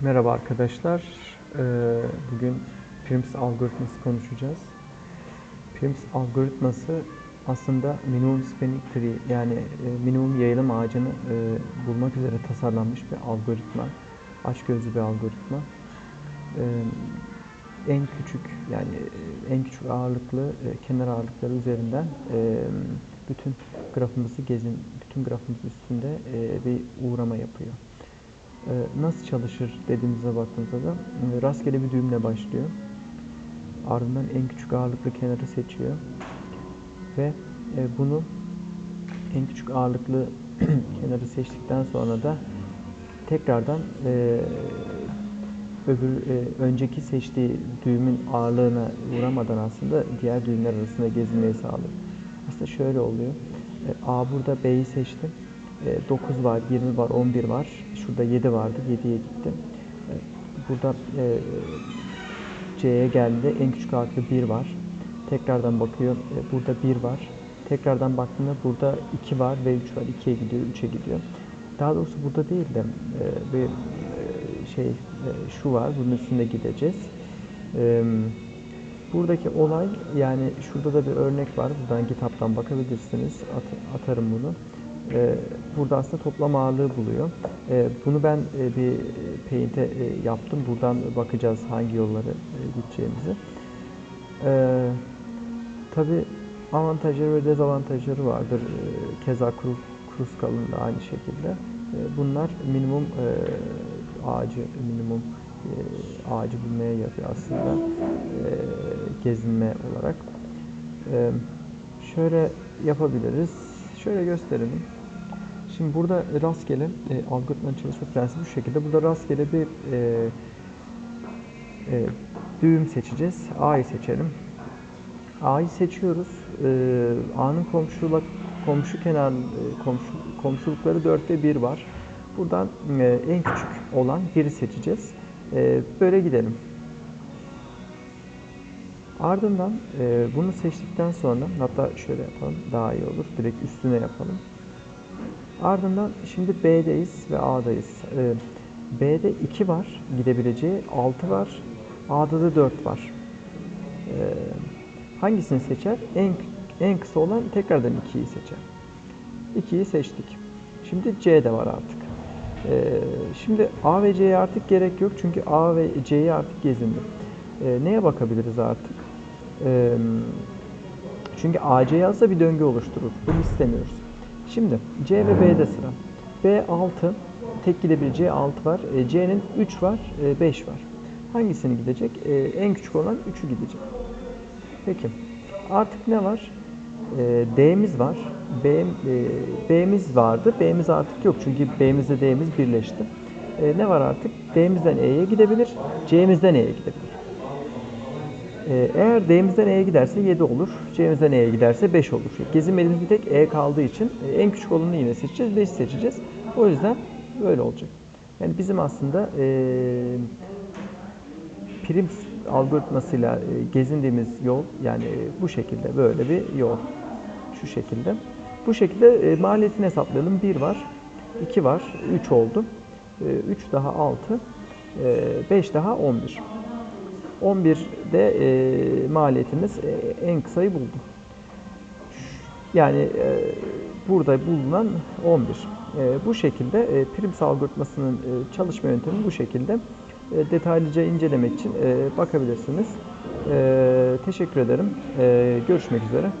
Merhaba arkadaşlar. Ee, Bugün Prims algoritması konuşacağız. Prims algoritması aslında minimum spanning tree yani e, minimum yayılım ağacını e, bulmak üzere tasarlanmış bir algoritma. Açgözlü bir algoritma. Ee, En küçük yani e, en küçük ağırlıklı kenar ağırlıkları üzerinden bütün grafımızı gezin, bütün grafımız üstünde bir uğrama yapıyor. Ee, nasıl çalışır dediğimize baktığımızda da e, rastgele bir düğümle başlıyor. Ardından en küçük ağırlıklı kenarı seçiyor. Ve e, bunu en küçük ağırlıklı kenarı seçtikten sonra da tekrardan e, öbür önceki seçtiği düğümün ağırlığına uğramadan aslında diğer düğümler arasında gezinmeyi sağlıyor. Aslında şöyle oluyor. A burada B'yi seçtim. E, 9 var, 20 var, 11 var. Şurada 7 vardı. 7'ye gittim. E, Burada e, C'ye geldi. En küçük ağırlıklı 1 var. Tekrardan bakıyor. e, Burada 1 var. Tekrardan baktığında burada 2 var ve 3 var. 2'ye gidiyor, 3'e gidiyor. Daha doğrusu burada değil de e, bir e, şey şu var. Bunun üstünde gideceğiz. Buradaki olay yani şurada da bir örnek var. Buradan kitaptan bakabilirsiniz. At- atarım bunu. Ee, burada aslında toplam ağırlığı buluyor. Ee, bunu ben e, bir Paint'e e, yaptım. Buradan bakacağız hangi yolları e, gideceğimizi. Ee, Tabi avantajları ve dezavantajları vardır. Ee, Keza kruz kalınlığı da aynı şekilde. Ee, Bunlar minimum e, ağacı, minimum e, ağacı bulmaya yarıyor aslında e, gezinme olarak. E, şöyle yapabiliriz. Şöyle gösterelim. Şimdi burada rastgele e, algoritmanın çalışma prensibi şu şekilde. Burada rastgele bir e, e, düğüm seçeceğiz. A'yı seçelim. A'yı seçiyoruz. E, A'nın komşuluk komşu kenar e, komşu, komşulukları dörtte bir var. Buradan e, en küçük olan biri seçeceğiz. E, böyle gidelim. Ardından e, bunu seçtikten sonra hatta şöyle yapalım daha iyi olur. Direkt üstüne yapalım. Ardından şimdi B'deyiz ve A'dayız. E, B'de 2 var gidebileceği, 6 var. A'da da 4 var. E, hangisini seçer? En en kısa olan tekrardan 2'yi seçer. 2'yi seçtik. Şimdi C de var artık. E, şimdi A ve C'ye artık gerek yok çünkü A ve C'yi artık gezindim. E, neye bakabiliriz artık? E, çünkü AC yazsa bir döngü oluşturur. Bunu istemiyoruz. Şimdi C ve B'de sıra. B 6, tek gidebileceği 6 var. E, C'nin 3 var, e, 5 var. Hangisini gidecek? E, en küçük olan 3'ü gidecek. Peki. Artık ne var? E, D'miz var. B, e, B'miz vardı. B'miz artık yok çünkü B'mizle D'miz birleşti. E, ne var artık? D'mizden E'ye gidebilir, C'mizden E'ye gidebilir. E, eğer D'mizden E'ye giderse 7 olur, C'mizden E'ye giderse 5 olur. Gezinmediğimiz bir tek E kaldığı için e, en küçük olanı yine seçeceğiz, 5'i seçeceğiz. O yüzden böyle olacak. Yani bizim aslında e, prim algoritmasıyla e, gezindiğimiz yol yani e, bu şekilde böyle bir yol. Şu şekilde. Bu şekilde e, maliyetini hesaplayalım. 1 var, 2 var, 3 oldu. 3 daha 6, 5 daha 11. 11'de e, maliyetimiz e, en kısayı buldu. Yani e, burada bulunan 11. E, bu şekilde e, Prims algoritmasının e, çalışma yöntemi bu şekilde. E, detaylıca incelemek için e, bakabilirsiniz. E, teşekkür ederim. E, görüşmek üzere.